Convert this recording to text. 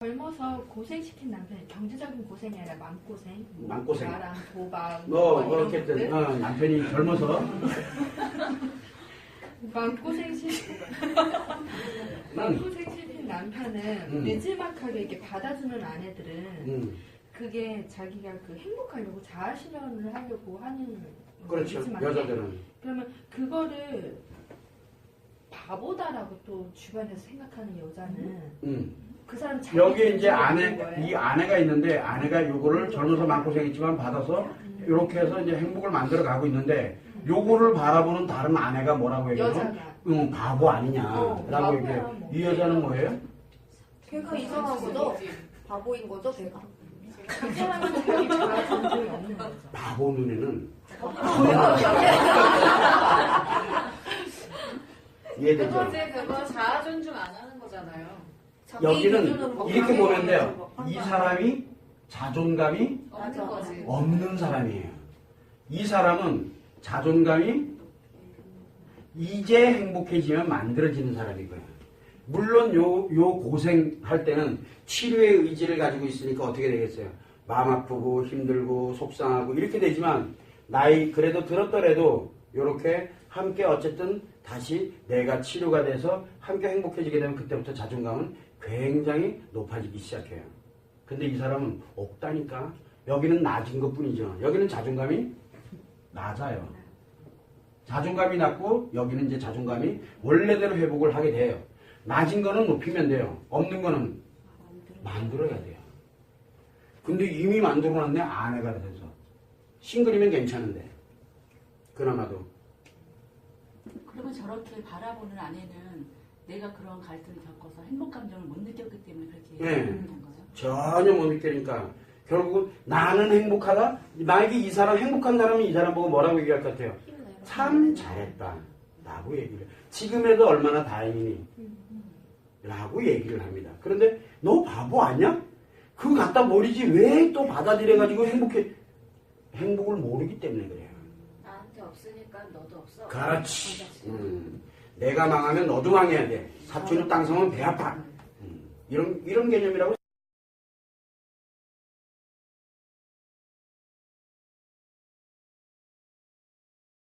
젊어서 고생시킨 남편, 경제적인 고생이 아니라 마음고생. 뭐 마음고생. 나랑 도박. 뭐, 뭐뭐 이런 어쨌든 것들. 어, 남편이 젊어서 마음고생 시킨, 마음고생 시킨 남편은 음. 늦지막하게 이렇게 받아주는 아내들은 음, 그게 자기가 그 행복하려고 자아실현을 하려고 하는 그렇죠. 여자들은 그러면 그거를 바보다라고 또 주변에서 생각하는 여자는 음. 그 사람 자기 여기 이제 아내. 이 아내가 있는데 아내가 요거를 젊어서 마음고생했지만 받아서 이렇게 해서 이제 행복을 만들어 가고 있는데 요거를 바라보는 다른 아내가 뭐라고 얘기해요? 여자가 응 바보 어, 아니냐라고 바보야, 얘기해요. 뭐. 이 여자는 뭐예요? 걔가 이상한 거죠? 바보인 거죠, 걔가? 그 사람은 자기 자아 존재가 없는 거죠. 바보 눈에는 이해되죠? 그거 자아 존중 안 하는 거잖아요. 여기는 뭐 이렇게 하게 보면 돼요. 뭐 이. 사람이 자존감이 없는 맞아. 거지. 없는 사람이에요. 이 사람은 자존감이 이제 행복해지면 만들어지는 사람이고요. 물론 요, 요 고생할 때는 치료의 의지를 가지고 있으니까 어떻게 되겠어요? 마음 아프고 힘들고 속상하고 이렇게 되지만 나이 그래도 들었더라도 요렇게 함께 어쨌든 다시 내가 치료가 돼서 함께 행복해지게 되면 그때부터 자존감은 굉장히 높아지기 시작해요. 근데 이 사람은 없다니까. 여기는 낮은 것 뿐이죠. 여기는 자존감이 낮아요. 자존감이 낮고 여기는 이제 자존감이 원래대로 회복을 하게 돼요. 낮은 거는 높이면 돼요. 없는 거는 만들어야 돼요. 근데 이미 만들어놨네 아내가 돼서. 싱글이면 괜찮은데. 그나마도. 그러면 저렇게 바라보는 아내는 내가 그런 갈등을 겪어서 행복 감정을 못 느꼈기 때문에 그렇게 네. 하는 거죠. 전혀 못 느끼니까 결국은 나는 행복하다. 만약에 이 사람 행복한 사람이 이 사람 보고 뭐라고 얘기할 것 같아요? 참 잘했다. 라고 얘기를. 지금에도 얼마나 다행이니? 라고 얘기를 합니다. 그런데 너 바보 아니야? 그거 갖다 버리지 왜 또 받아들여가지고 행복해? 행복을 모르기 때문에 그래요. 없으니까 너도 없어. 그렇지. 음, 내가 망하면 너도 망해야 돼. 사촌이 땅 사면 배 아파. 음, 이런, 이런 개념이라고